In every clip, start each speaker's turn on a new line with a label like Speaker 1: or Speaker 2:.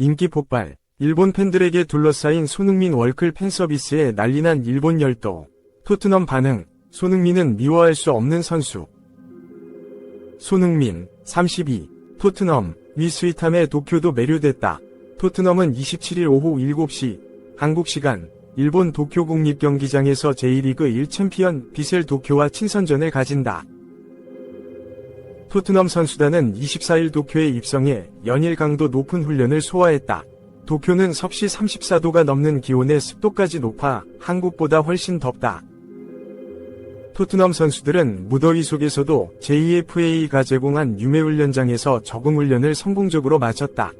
Speaker 1: 인기 폭발. 일본 팬들에게 둘러싸인 손흥민 월클 팬 서비스에 난리난 일본 열도. 토트넘 반응. 손흥민은 미워할 수 없는 선수. 손흥민, 32. 토트넘, 위스위탐에 도쿄도 매료됐다. 토트넘은 27일 오후 7시, 한국 시간, 일본 도쿄 국립경기장에서 제1리그 1챔피언 비셀 도쿄와 친선전을 가진다. 토트넘 선수단은 24일 도쿄에 입성해 연일 강도 높은 훈련을 소화했다. 도쿄는 섭씨 34도가 넘는 기온에 습도까지 높아 한국보다 훨씬 덥다. 토트넘 선수들은 무더위 속에서도 JFA가 제공한 유메훈련장에서 적응훈련을 성공적으로 마쳤다.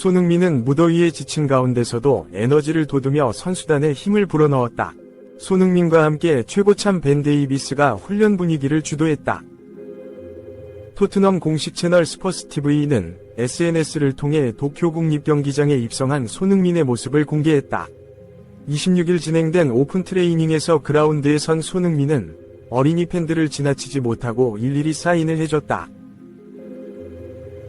Speaker 1: 손흥민은 무더위에 지친 가운데서도 에너지를 돋우며 선수단에 힘을 불어넣었다. 손흥민과 함께 최고참 벤 데이비스가 훈련 분위기를 주도했다. 토트넘 공식 채널 스퍼스TV는 SNS를 통해 도쿄 국립경기장에 입성한 손흥민의 모습을 공개했다. 26일 진행된 오픈 트레이닝에서 그라운드에 선 손흥민은 어린이 팬들을 지나치지 못하고 일일이 사인을 해줬다.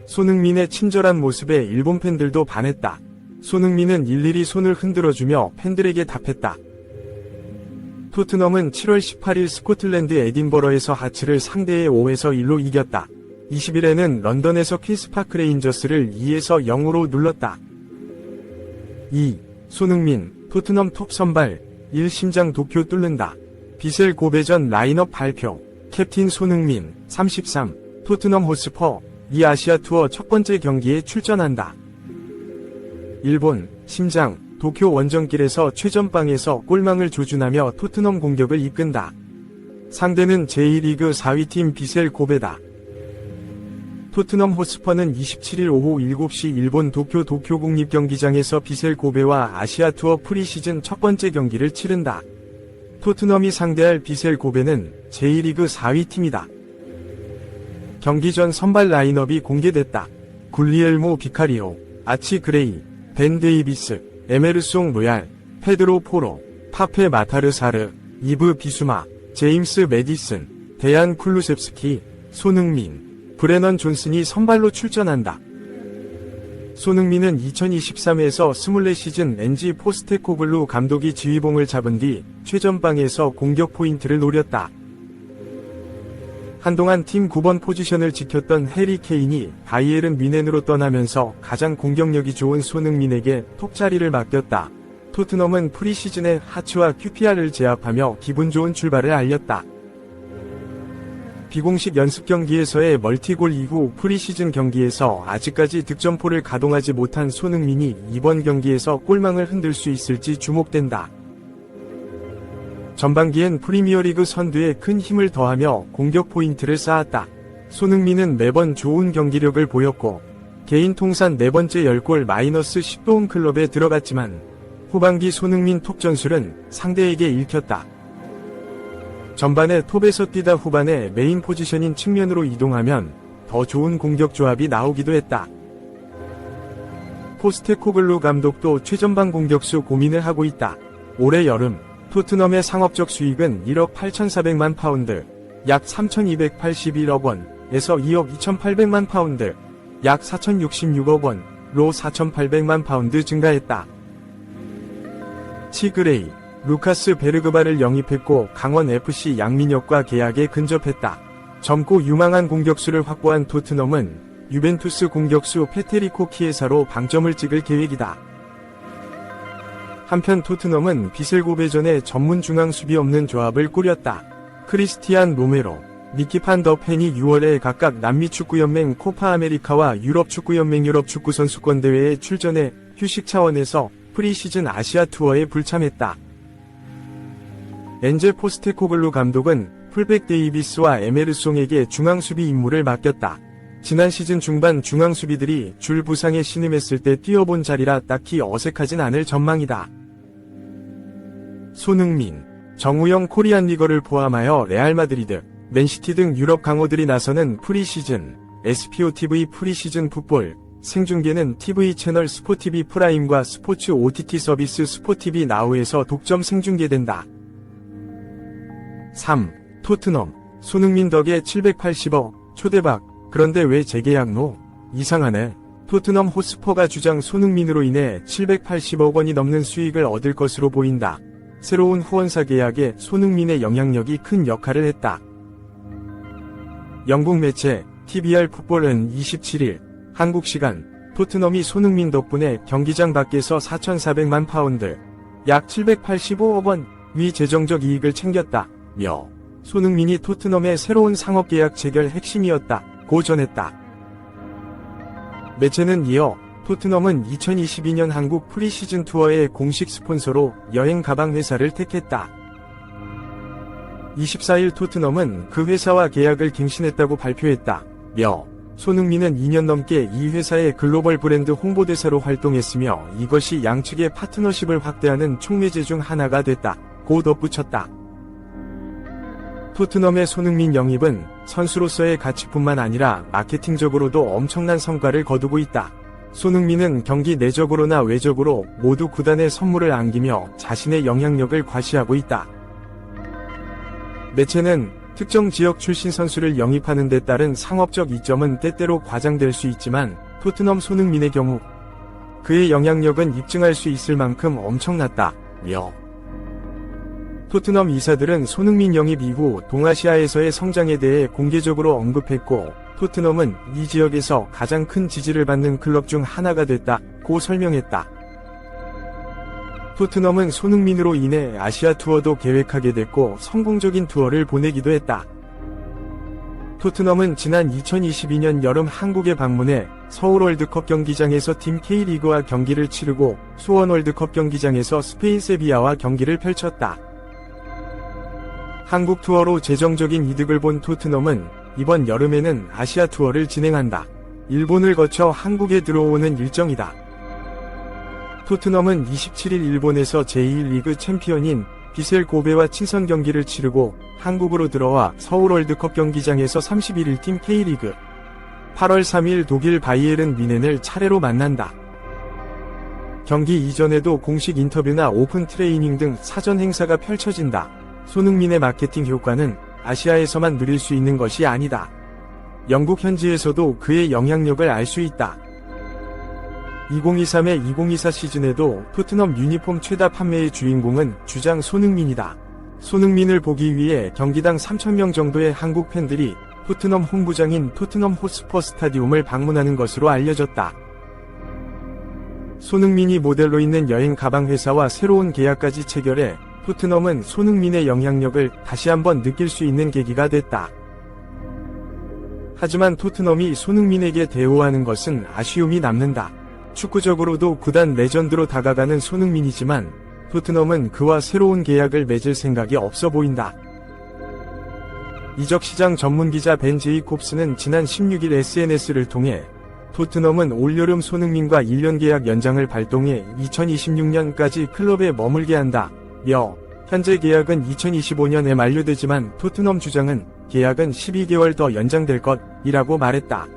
Speaker 1: 손흥민의 친절한 모습에 일본 팬들도 반했다. 손흥민은 일일이 손을 흔들어주며 팬들에게 답했다. 토트넘은 7월 18일 스코틀랜드 에딘버러에서 하츠를 상대의 5에서 1로 이겼다. 20일에는 런던에서 퀸스파크 레인저스를 2에서 0으로 눌렀다. 2. 손흥민, 토트넘 톱 선발, 1 심장 도쿄 뚫는다. 비셀 고배전 라인업 발표. 캡틴 손흥민, 33, 토트넘 호스퍼, 이 아시아 투어 첫 번째 경기에 출전한다. 일본, 심장, 도쿄 원정길에서 최전방에서 골망을 조준하며 토트넘 공격을 이끈다. 상대는 제1리그 4위 팀 비셀 고베다. 토트넘 호스퍼는 27일 오후 7시 일본 도쿄 도쿄 국립경기장에서 비셀 고베와 아시아 투어 프리시즌 첫 번째 경기를 치른다. 토트넘이 상대할 비셀 고베는 제1리그 4위 팀이다. 경기 전 선발 라인업이 공개됐다. 굴리엘모 비카리오, 아치 그레이, 벤 데이비스, 에메르송 로얄, 페드로 포로, 파페 마타르사르, 이브 비수마, 제임스 메디슨, 데안 쿨루셉스키, 손흥민, 브레넌 존슨이 선발로 출전한다. 손흥민은 2023에서 24시즌 NG 포스테코글루 감독이 지휘봉을 잡은 뒤 최전방에서 공격 포인트를 노렸다. 한동안 팀 9번 포지션을 지켰던 해리 케인이 바이에른 뮌헨으로 떠나면서 가장 공격력이 좋은 손흥민에게 톱 자리를 맡겼다. 토트넘은 프리시즌에 하츠와 QPR을 제압하며 기분 좋은 출발을 알렸다. 비공식 연습 경기에서의 멀티골 이후 프리시즌 경기에서 아직까지 득점포를 가동하지 못한 손흥민이 이번 경기에서 골망을 흔들 수 있을지 주목된다. 전반기엔 프리미어리그 선두에 큰 힘을 더하며 공격 포인트를 쌓았다. 손흥민은 매번 좋은 경기력을 보였고 개인 통산 네 번째 10골 마이너스 10도움 클럽에 들어갔지만 후반기 손흥민 톱 전술은 상대에게 읽혔다. 전반에 톱에서 뛰다 후반에 메인 포지션인 측면으로 이동하면 더 좋은 공격 조합이 나오기도 했다. 포스테코글루 감독도 최전방 공격수 고민을 하고 있다. 올해 여름 토트넘의 상업적 수익은 1억 8,400만 파운드, 약 3,281억 원에서 2억 2,800만 파운드, 약 4,066억 원로 4,800만 파운드 증가했다. 치그레이, 루카스 베르그바를 영입했고 강원 FC 양민혁과 계약에 근접했다. 젊고 유망한 공격수를 확보한 토트넘은 유벤투스 공격수 페테리코 키에사로 방점을 찍을 계획이다. 한편 토트넘은 비셀고베전에 전문 중앙 수비 없는 조합을 꾸렸다. 크리스티안 로메로, 니키 판더 펜이 6월에 각각 남미 축구연맹 코파 아메리카와 유럽 축구연맹 유럽 축구 선수권 대회에 출전해 휴식 차원에서 프리시즌 아시아 투어에 불참했다. 엔젤 포스테코글루 감독은 풀백 데이비스와 에메르송에게 중앙 수비 임무를 맡겼다. 지난 시즌 중반 중앙 수비들이 줄 부상에 신음했을 때 뛰어본 자리라 딱히 어색하진 않을 전망이다. 손흥민, 정우영 코리안 리거를 포함하여 레알 마드리드, 맨시티 등 유럽 강호들이 나서는 프리시즌, SPOTV 프리시즌 풋볼, 생중계는 TV 채널 스포티비 프라임과 스포츠 OTT 서비스 스포티비 나우에서 독점 생중계된다. 3. 토트넘, 손흥민 덕에 780억, 초대박, 그런데 왜 재계약노? 이상하네. 토트넘 호스퍼가 주장 손흥민으로 인해 780억 원이 넘는 수익을 얻을 것으로 보인다. 새로운 후원사 계약에 손흥민의 영향력이 큰 역할을 했다. 영국 매체 TBR 풋볼은 27일 한국 시간 토트넘이 손흥민 덕분에 경기장 밖에서 4,400만 파운드 약 785억 원 위 재정적 이익을 챙겼다. 며 손흥민이 토트넘의 새로운 상업 계약 체결 핵심이었다. 고 전했다. 매체는 이어 토트넘은 2022년 한국 프리시즌 투어의 공식 스폰서로 여행 가방 회사를 택했다. 24일 토트넘은 그 회사와 계약을 갱신했다고 발표했다. 며 손흥민은 2년 넘게 이 회사의 글로벌 브랜드 홍보대사로 활동했으며 이것이 양측의 파트너십을 확대하는 촉매제 중 하나가 됐다. 고 덧붙였다. 토트넘의 손흥민 영입은 선수로서의 가치뿐만 아니라 마케팅적으로도 엄청난 성과를 거두고 있다. 손흥민은 경기 내적으로나 외적으로 모두 구단에 선물을 안기며 자신의 영향력을 과시하고 있다. 매체는 특정 지역 출신 선수를 영입하는 데 따른 상업적 이점은 때때로 과장될 수 있지만 토트넘 손흥민의 경우 그의 영향력은 입증할 수 있을 만큼 엄청났다. 며 토트넘 이사들은 손흥민 영입 이후 동아시아에서의 성장에 대해 공개적으로 언급했고 토트넘은 이 지역에서 가장 큰 지지를 받는 클럽 중 하나가 됐다. 고 설명했다. 토트넘은 손흥민으로 인해 아시아 투어도 계획하게 됐고 성공적인 투어를 보내기도 했다. 토트넘은 지난 2022년 여름 한국에 방문해 서울 월드컵 경기장에서 팀 K리그와 경기를 치르고 수원 월드컵 경기장에서 스페인 세비야와 경기를 펼쳤다. 한국 투어로 재정적인 이득을 본 토트넘은 이번 여름에는 아시아 투어를 진행한다. 일본을 거쳐 한국에 들어오는 일정이다. 토트넘은 27일 일본에서 제2리그 챔피언인 비셀 고베와 친선 경기를 치르고 한국으로 들어와 서울 월드컵 경기장에서 31일 팀 K리그 8월 3일 독일 바이에른 미넨을 차례로 만난다. 경기 이전에도 공식 인터뷰나 오픈 트레이닝 등 사전 행사가 펼쳐진다. 손흥민의 마케팅 효과는 아시아에서만 누릴 수 있는 것이 아니다. 영국 현지에서도 그의 영향력을 알 수 있다. 2023의 2024 시즌에도 토트넘 유니폼 최다 판매의 주인공은 주장 손흥민이다. 손흥민을 보기 위해 경기당 3,000명 정도의 한국 팬들이 토트넘 홈구장인 토트넘 호스퍼 스타디움을 방문하는 것으로 알려졌다. 손흥민이 모델로 있는 여행 가방 회사와 새로운 계약까지 체결해 토트넘은 손흥민의 영향력을 다시 한번 느낄 수 있는 계기가 됐다. 하지만 토트넘이 손흥민에게 대우하는 것은 아쉬움이 남는다. 축구적으로도 구단 레전드로 다가가는 손흥민이지만 토트넘은 그와 새로운 계약을 맺을 생각이 없어 보인다. 이적 시장 전문 기자 벤 제이콥스는 지난 16일 SNS를 통해 토트넘은 올여름 손흥민과 1년 계약 연장을 발동해 2026년까지 클럽에 머물게 한다. 며 현재 계약은 2025년에 만료되지만 토트넘 주장은 계약은 12개월 더 연장될 것이라고 말했다.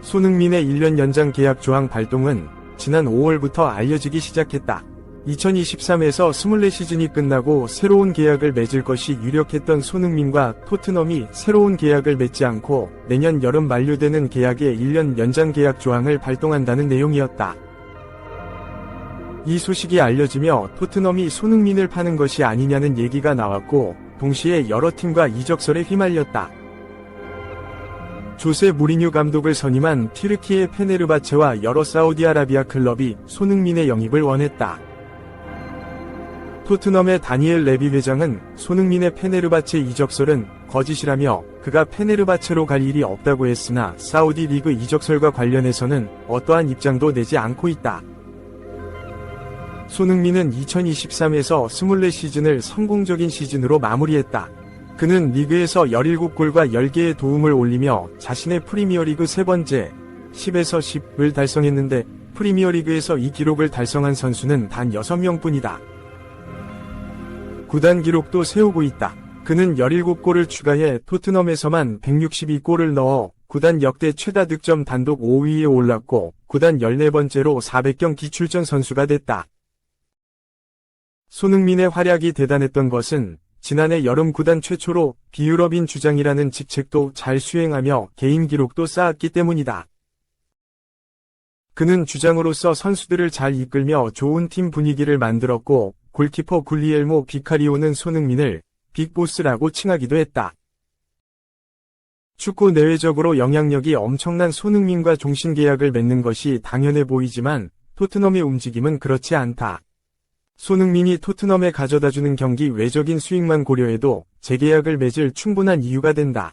Speaker 1: 손흥민의 1년 연장 계약 조항 발동은 지난 5월부터 알려지기 시작했다. 2023에서 24시즌이 끝나고 새로운 계약을 맺을 것이 유력했던 손흥민과 토트넘이 새로운 계약을 맺지 않고 내년 여름 만료되는 계약의 1년 연장 계약 조항을 발동한다는 내용이었다. 이 소식이 알려지며 토트넘이 손흥민을 파는 것이 아니냐는 얘기가 나왔고 동시에 여러 팀과 이적설에 휘말렸다. 조세 무리뉴 감독을 선임한 튀르키의 페네르바체와 여러 사우디아라비아 클럽이 손흥민의 영입을 원했다. 토트넘의 다니엘 레비 회장은 손흥민의 페네르바체 이적설은 거짓이라며 그가 페네르바체로 갈 일이 없다고 했으나 사우디 리그 이적설과 관련해서는 어떠한 입장도 내지 않고 있다. 손흥민은 2023에서 24시즌을 성공적인 시즌으로 마무리했다. 그는 리그에서 17골과 10개의 도움을 올리며 자신의 프리미어리그 세 번째 10에서 10을 달성했는데 프리미어리그에서 이 기록을 달성한 선수는 단 6명뿐이다. 구단 기록도 세우고 있다. 그는 17골을 추가해 토트넘에서만 162골을 넣어 구단 역대 최다 득점 단독 5위에 올랐고 구단 14번째로 400경 기 출전 선수가 됐다. 손흥민의 활약이 대단했던 것은 지난해 여름 구단 최초로 비유럽인 주장이라는 직책도 잘 수행하며 개인 기록도 쌓았기 때문이다. 그는 주장으로서 선수들을 잘 이끌며 좋은 팀 분위기를 만들었고 골키퍼 굴리엘모 비카리오는 손흥민을 빅보스라고 칭하기도 했다. 축구 내외적으로 영향력이 엄청난 손흥민과 종신 계약을 맺는 것이 당연해 보이지만 토트넘의 움직임은 그렇지 않다. 손흥민이 토트넘에 가져다주는 경기 외적인 수익만 고려해도 재계약을 맺을 충분한 이유가 된다.